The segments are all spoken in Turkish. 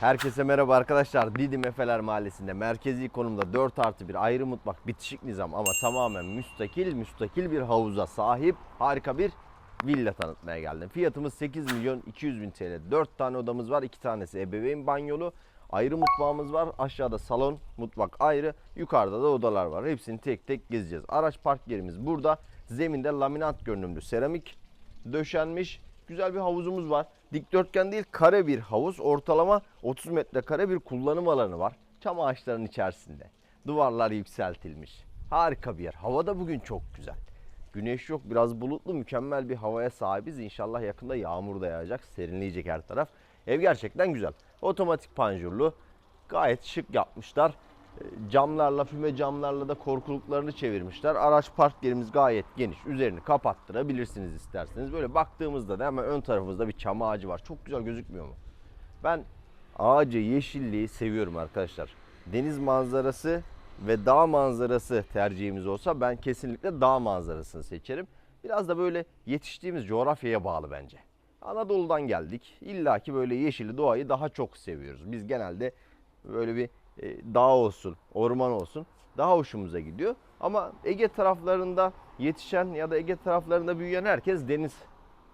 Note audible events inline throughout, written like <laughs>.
Herkese merhaba arkadaşlar. Didim Efeler Mahallesi'nde merkezi konumda 4 artı bir ayrı mutfak bitişik nizam ama tamamen müstakil müstakil bir havuza sahip harika bir villa tanıtmaya geldim. Fiyatımız 8 milyon 200 bin TL. 4 tane odamız var. 2 tanesi ebeveyn banyolu. Ayrı mutfağımız var. Aşağıda salon, mutfak ayrı. Yukarıda da odalar var. Hepsini tek tek gezeceğiz. Araç park yerimiz burada. Zeminde laminat görünümlü seramik döşenmiş. Güzel bir havuzumuz var. Dikdörtgen değil kare bir havuz. Ortalama 30 metrekare bir kullanım alanı var. Çam ağaçlarının içerisinde. Duvarlar yükseltilmiş. Harika bir yer. Hava da bugün çok güzel. Güneş yok biraz bulutlu mükemmel bir havaya sahibiz. İnşallah yakında yağmur da yağacak. Serinleyecek her taraf. Ev gerçekten güzel. Otomatik panjurlu. Gayet şık yapmışlar. Camlarla, füme camlarla da korkuluklarını çevirmişler. Araç park yerimiz gayet geniş. Üzerini kapattırabilirsiniz isterseniz. Böyle baktığımızda da hemen ön tarafımızda bir çam ağacı var. Çok güzel gözükmüyor mu? Ben ağacı, yeşilliği seviyorum arkadaşlar. Deniz manzarası ve dağ manzarası tercihimiz olsa ben kesinlikle dağ manzarasını seçerim. Biraz da böyle yetiştiğimiz coğrafyaya bağlı bence. Anadolu'dan geldik. İlla ki böyle yeşili doğayı daha çok seviyoruz. Biz genelde böyle bir dağ olsun, orman olsun daha hoşumuza gidiyor. Ama Ege taraflarında yetişen ya da Ege taraflarında büyüyen herkes deniz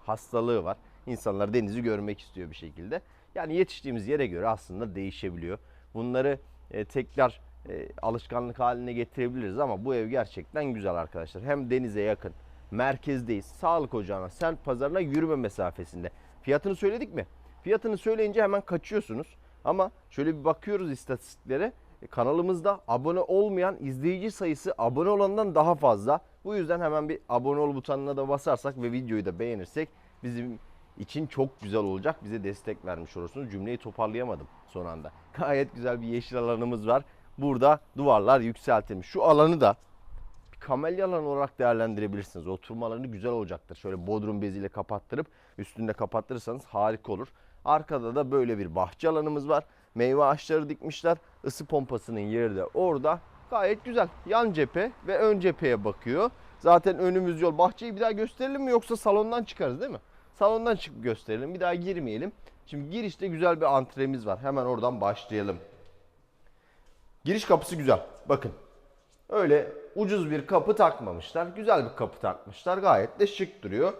hastalığı var. İnsanlar denizi görmek istiyor bir şekilde. Yani yetiştiğimiz yere göre aslında değişebiliyor. Bunları e, tekrar e, alışkanlık haline getirebiliriz ama bu ev gerçekten güzel arkadaşlar. Hem denize yakın, merkezdeyiz. Sağlık ocağına, sent pazarına yürüme mesafesinde. Fiyatını söyledik mi? Fiyatını söyleyince hemen kaçıyorsunuz. Ama şöyle bir bakıyoruz istatistiklere. E, Kanalımızda abone olmayan izleyici sayısı abone olandan daha fazla. Bu yüzden hemen bir abone ol butonuna da basarsak ve videoyu da beğenirsek bizim için çok güzel olacak. Bize destek vermiş olursunuz. Cümleyi toparlayamadım son anda. <laughs> Gayet güzel bir yeşil alanımız var. Burada duvarlar yükseltilmiş. Şu alanı da kamelya alanı olarak değerlendirebilirsiniz. Oturma alanı güzel olacaktır. Şöyle bodrum beziyle kapattırıp üstünde kapattırırsanız harika olur. Arkada da böyle bir bahçe alanımız var. Meyve ağaçları dikmişler. Isı pompasının yeri de orada. Gayet güzel. Yan cephe ve ön cepheye bakıyor. Zaten önümüz yol. Bahçeyi bir daha gösterelim mi yoksa salondan çıkarız değil mi? Salondan çıkıp gösterelim. Bir daha girmeyelim. Şimdi girişte güzel bir antremiz var. Hemen oradan başlayalım. Giriş kapısı güzel. Bakın. Öyle ucuz bir kapı takmamışlar. Güzel bir kapı takmışlar. Gayet de şık duruyor.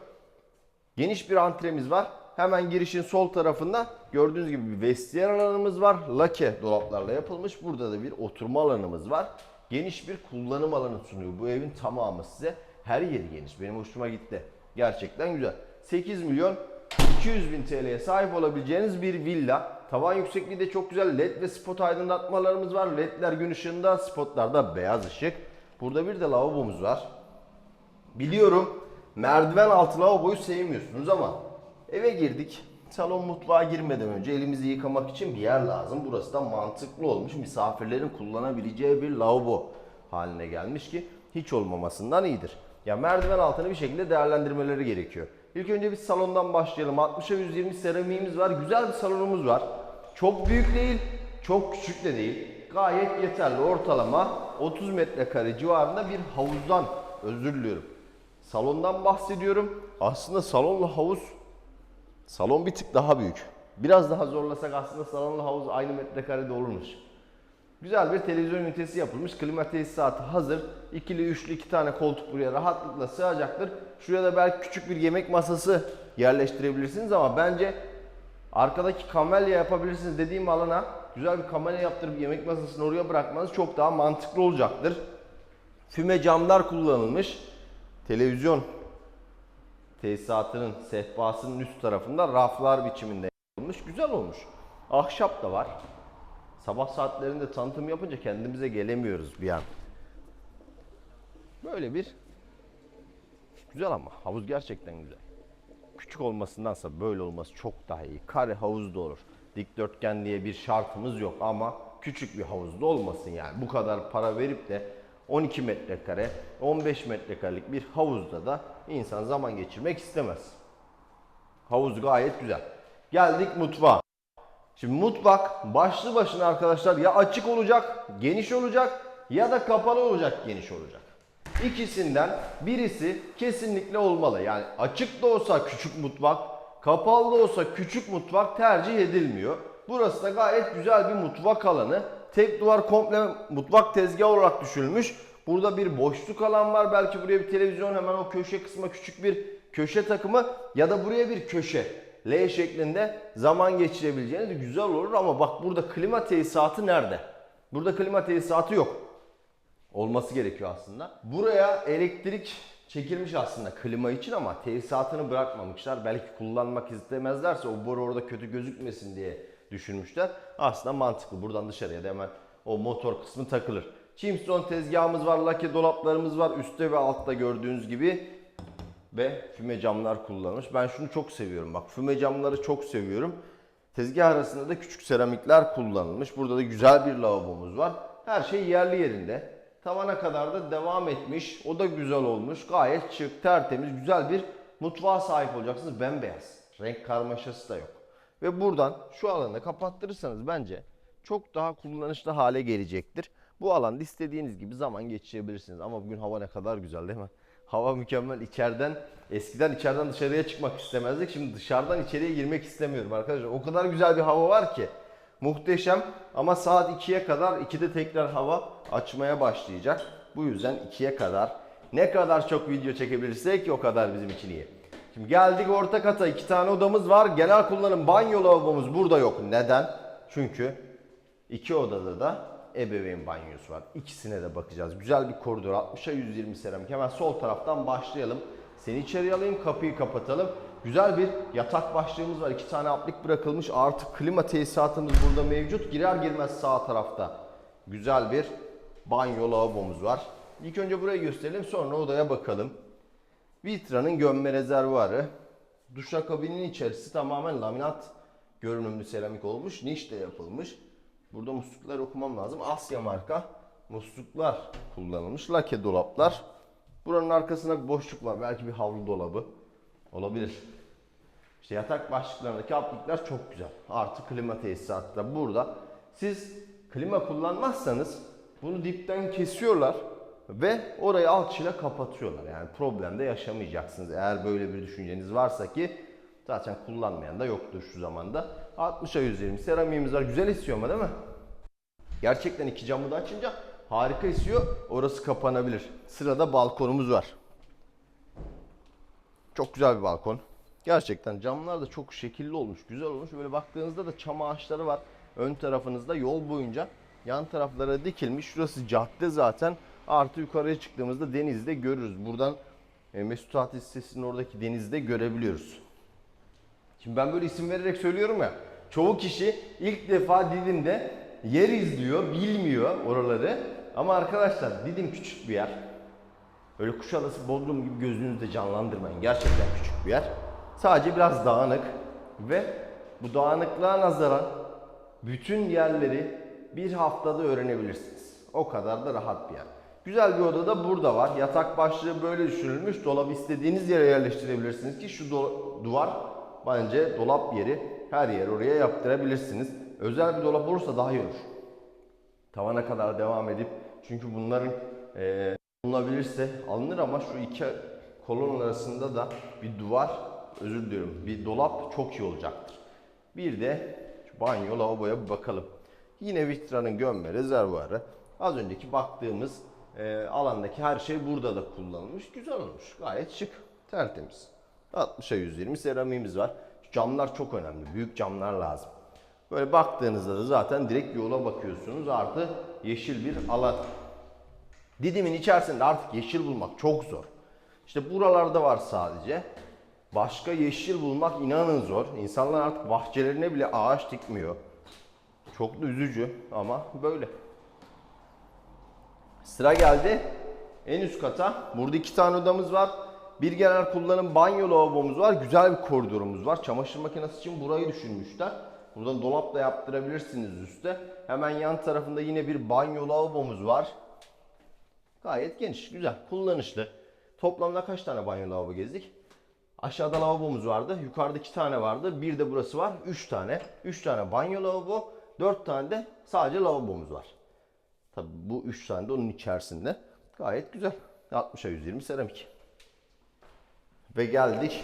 Geniş bir antremiz var. Hemen girişin sol tarafında gördüğünüz gibi bir vestiyer alanımız var. Lake dolaplarla yapılmış. Burada da bir oturma alanımız var. Geniş bir kullanım alanı sunuyor. Bu evin tamamı size. Her yeri geniş. Benim hoşuma gitti. Gerçekten güzel. 8 milyon 200 bin TL'ye sahip olabileceğiniz bir villa. Tavan yüksekliği de çok güzel. LED ve spot aydınlatmalarımız var. LED'ler gün ışığında, spotlarda beyaz ışık. Burada bir de lavabomuz var. Biliyorum merdiven altı lavaboyu sevmiyorsunuz ama eve girdik. Salon mutfağa girmeden önce elimizi yıkamak için bir yer lazım. Burası da mantıklı olmuş. Misafirlerin kullanabileceği bir lavabo haline gelmiş ki hiç olmamasından iyidir. Ya merdiven altını bir şekilde değerlendirmeleri gerekiyor. İlk önce biz salondan başlayalım. 60'a 120 seramiğimiz var. Güzel bir salonumuz var. Çok büyük değil, çok küçük de değil. Gayet yeterli. Ortalama 30 metrekare civarında bir havuzdan özür diliyorum. Salondan bahsediyorum. Aslında salonla havuz salon bir tık daha büyük. Biraz daha zorlasak aslında salonla havuz aynı metrekarede olurmuş. Güzel bir televizyon ünitesi yapılmış. Klima tesisatı hazır. İkili, üçlü iki tane koltuk buraya rahatlıkla sığacaktır. Şuraya da belki küçük bir yemek masası yerleştirebilirsiniz ama bence arkadaki kamelya yapabilirsiniz dediğim alana güzel bir kamelya yaptırıp yemek masasını oraya bırakmanız çok daha mantıklı olacaktır. Füme camlar kullanılmış. Televizyon tesisatının sehpasının üst tarafında raflar biçiminde yapılmış. Güzel olmuş. Ahşap da var. Sabah saatlerinde tanıtım yapınca kendimize gelemiyoruz bir an. Böyle bir güzel ama havuz gerçekten güzel. Küçük olmasındansa böyle olması çok daha iyi. Kare havuz da olur. Dikdörtgen diye bir şartımız yok ama küçük bir havuzda olmasın yani. Bu kadar para verip de 12 metrekare, 15 metrekarelik bir havuzda da insan zaman geçirmek istemez. Havuz gayet güzel. Geldik mutfağa. Şimdi mutfak başlı başına arkadaşlar ya açık olacak, geniş olacak ya da kapalı olacak, geniş olacak. İkisinden birisi kesinlikle olmalı. Yani açık da olsa küçük mutfak, kapalı da olsa küçük mutfak tercih edilmiyor. Burası da gayet güzel bir mutfak alanı. Tek duvar komple mutfak tezgahı olarak düşünülmüş. Burada bir boşluk alan var. Belki buraya bir televizyon hemen o köşe kısma küçük bir köşe takımı ya da buraya bir köşe. L şeklinde zaman geçirebileceğiniz güzel olur ama bak burada klima tesisatı nerede? Burada klima tesisatı yok olması gerekiyor aslında. Buraya elektrik çekilmiş aslında klima için ama tesisatını bırakmamışlar. Belki kullanmak istemezlerse o boru orada kötü gözükmesin diye düşünmüşler. Aslında mantıklı. Buradan dışarıya da hemen o motor kısmı takılır. Chimstone tezgahımız var, lake dolaplarımız var. Üstte ve altta gördüğünüz gibi ve füme camlar kullanılmış. Ben şunu çok seviyorum. Bak füme camları çok seviyorum. Tezgah arasında da küçük seramikler kullanılmış. Burada da güzel bir lavabomuz var. Her şey yerli yerinde. Tavana kadar da devam etmiş. O da güzel olmuş. Gayet şık, tertemiz, güzel bir mutfağa sahip olacaksınız. Bembeyaz. Renk karmaşası da yok. Ve buradan şu alanı kapattırırsanız bence çok daha kullanışlı hale gelecektir. Bu alanda istediğiniz gibi zaman geçirebilirsiniz. Ama bugün hava ne kadar güzel değil mi? Hava mükemmel. İçeriden eskiden içeriden dışarıya çıkmak istemezdik. Şimdi dışarıdan içeriye girmek istemiyorum arkadaşlar. O kadar güzel bir hava var ki. Muhteşem ama saat 2'ye kadar 2'de tekrar hava açmaya başlayacak. Bu yüzden 2'ye kadar ne kadar çok video çekebilirsek o kadar bizim için iyi. Şimdi geldik orta kata. iki tane odamız var. Genel kullanım banyo lavabomuz burada yok. Neden? Çünkü iki odada da ebeveyn banyosu var. İkisine de bakacağız. Güzel bir koridor. 60'a 120 seramik. Hemen sol taraftan başlayalım. Seni içeri alayım. Kapıyı kapatalım. Güzel bir yatak başlığımız var. İki tane aplik bırakılmış. Artı klima tesisatımız burada mevcut. Girer girmez sağ tarafta güzel bir banyo lavabomuz var. İlk önce burayı gösterelim. Sonra odaya bakalım. Vitra'nın gömme rezervuarı. Duşakabinin içerisi tamamen laminat görünümlü seramik olmuş. Niş de yapılmış. Burada musluklar okumam lazım. Asya marka musluklar kullanılmış. Lake dolaplar. Buranın arkasında bir boşluk var. Belki bir havlu dolabı olabilir. İşte yatak başlıklarındaki aplikler çok güzel. Artı klima tesisatı da burada. Siz klima kullanmazsanız bunu dipten kesiyorlar ve orayı alçıyla kapatıyorlar. Yani problem de yaşamayacaksınız. Eğer böyle bir düşünceniz varsa ki zaten kullanmayan da yoktur şu zamanda. 60'a 120 seramiğimiz var. Güzel esiyor ama değil mi? Gerçekten iki camı da açınca harika esiyor. Orası kapanabilir. Sırada balkonumuz var. Çok güzel bir balkon. Gerçekten camlar da çok şekilli olmuş, güzel olmuş. Böyle baktığınızda da çam ağaçları var. Ön tarafınızda yol boyunca yan taraflara dikilmiş. Şurası cadde zaten. Artı yukarıya çıktığımızda denizde görürüz. Buradan e, Mesut Tatil sitesinin oradaki denizde görebiliyoruz. Şimdi ben böyle isim vererek söylüyorum ya. Çoğu kişi ilk defa Didim'de yer izliyor, bilmiyor oraları. Ama arkadaşlar Didim küçük bir yer. Öyle Kuşadası, Bodrum gibi gözünüzde canlandırmayın. Gerçekten küçük bir yer. Sadece biraz dağınık ve bu dağınıklığa nazaran bütün yerleri bir haftada öğrenebilirsiniz. O kadar da rahat bir yer. Güzel bir oda da burada var. Yatak başlığı böyle düşünülmüş. Dolabı istediğiniz yere yerleştirebilirsiniz ki şu duvar bence dolap yeri. Her yer oraya yaptırabilirsiniz. Özel bir dolap olursa daha iyi olur. Tavana kadar devam edip çünkü bunların eee bulunabilirse alınır ama şu iki kolon arasında da bir duvar özür diliyorum bir dolap çok iyi olacaktır. Bir de şu banyo lavaboya bir bakalım. Yine Vitra'nın gömme rezervuarı. Az önceki baktığımız e, alandaki her şey burada da kullanılmış. Güzel olmuş. Gayet şık. Tertemiz. 60'a 120 seramiğimiz var. Camlar çok önemli. Büyük camlar lazım. Böyle baktığınızda da zaten direkt yola bakıyorsunuz. Artı yeşil bir alan. Didim'in içerisinde artık yeşil bulmak çok zor. İşte buralarda var sadece. Başka yeşil bulmak inanın zor. İnsanlar artık bahçelerine bile ağaç dikmiyor. Çok da üzücü ama böyle. Sıra geldi en üst kata. Burada iki tane odamız var. Bir genel kullanım banyo lavabomuz var. Güzel bir koridorumuz var. Çamaşır makinesi için burayı düşünmüşler. Buradan dolap da yaptırabilirsiniz üstte. Hemen yan tarafında yine bir banyo lavabomuz var. Gayet geniş, güzel, kullanışlı. Toplamda kaç tane banyo lavabo gezdik? Aşağıda lavabomuz vardı. Yukarıda iki tane vardı. Bir de burası var. Üç tane. Üç tane banyo lavabo. Dört tane de sadece lavabomuz var. Tabi bu üç tane de onun içerisinde. Gayet güzel. 60'a 120 seramik. Ve geldik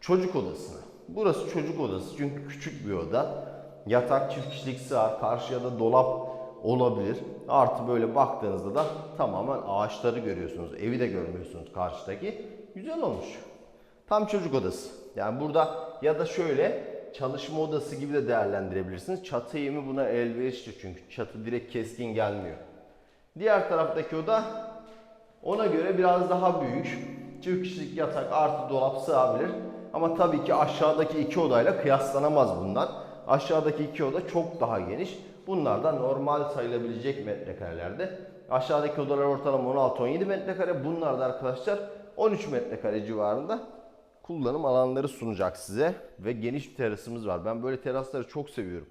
çocuk odasına. Burası çocuk odası çünkü küçük bir oda. Yatak çift kişilik sığar. Karşıya da dolap olabilir. Artı böyle baktığınızda da tamamen ağaçları görüyorsunuz. Evi de görmüyorsunuz karşıdaki. Güzel olmuş. Tam çocuk odası. Yani burada ya da şöyle çalışma odası gibi de değerlendirebilirsiniz. Çatı eğimi buna elverişli çünkü çatı direkt keskin gelmiyor. Diğer taraftaki oda ona göre biraz daha büyük. Çift kişilik yatak artı dolap sığabilir. Ama tabii ki aşağıdaki iki odayla kıyaslanamaz bunlar. Aşağıdaki iki oda çok daha geniş. Bunlar da normal sayılabilecek metrekarelerde. Aşağıdaki odalar ortalama 16-17 metrekare. Bunlar da arkadaşlar 13 metrekare civarında kullanım alanları sunacak size. Ve geniş bir terasımız var. Ben böyle terasları çok seviyorum.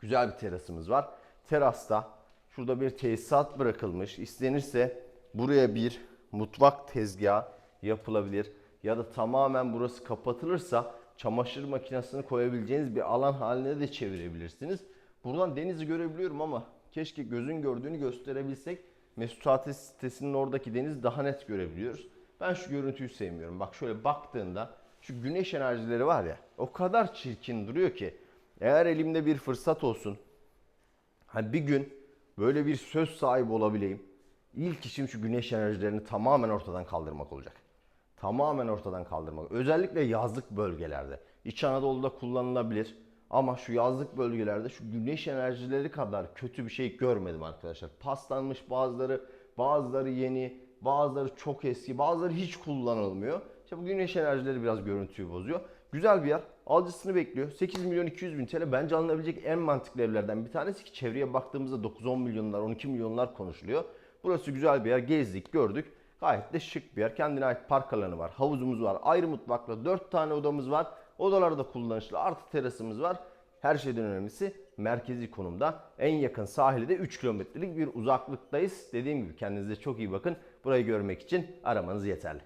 Güzel bir terasımız var. Terasta şurada bir tesisat bırakılmış. İstenirse buraya bir mutfak tezgahı yapılabilir. Ya da tamamen burası kapatılırsa çamaşır makinesini koyabileceğiniz bir alan haline de çevirebilirsiniz. Buradan denizi görebiliyorum ama keşke gözün gördüğünü gösterebilsek. Mesut Tatil sitesinin oradaki denizi daha net görebiliyoruz. Ben şu görüntüyü sevmiyorum. Bak şöyle baktığında şu güneş enerjileri var ya o kadar çirkin duruyor ki eğer elimde bir fırsat olsun hani bir gün böyle bir söz sahibi olabileyim. İlk işim şu güneş enerjilerini tamamen ortadan kaldırmak olacak. Tamamen ortadan kaldırmak. Özellikle yazlık bölgelerde. İç Anadolu'da kullanılabilir. Ama şu yazlık bölgelerde şu güneş enerjileri kadar kötü bir şey görmedim arkadaşlar. Paslanmış bazıları, bazıları yeni, bazıları çok eski, bazıları hiç kullanılmıyor. İşte bu güneş enerjileri biraz görüntüyü bozuyor. Güzel bir yer. Alıcısını bekliyor. 8 milyon 200 bin TL bence alınabilecek en mantıklı evlerden bir tanesi ki çevreye baktığımızda 9-10 milyonlar, 12 milyonlar konuşuluyor. Burası güzel bir yer. Gezdik, gördük. Gayet de şık bir yer. Kendine ait park alanı var. Havuzumuz var. Ayrı mutfakla 4 tane odamız var. Odalarda kullanışlı. Artı terasımız var. Her şeyden önemlisi merkezi konumda. En yakın sahilde 3 kilometrelik bir uzaklıktayız. Dediğim gibi kendinize çok iyi bakın. Burayı görmek için aramanız yeterli.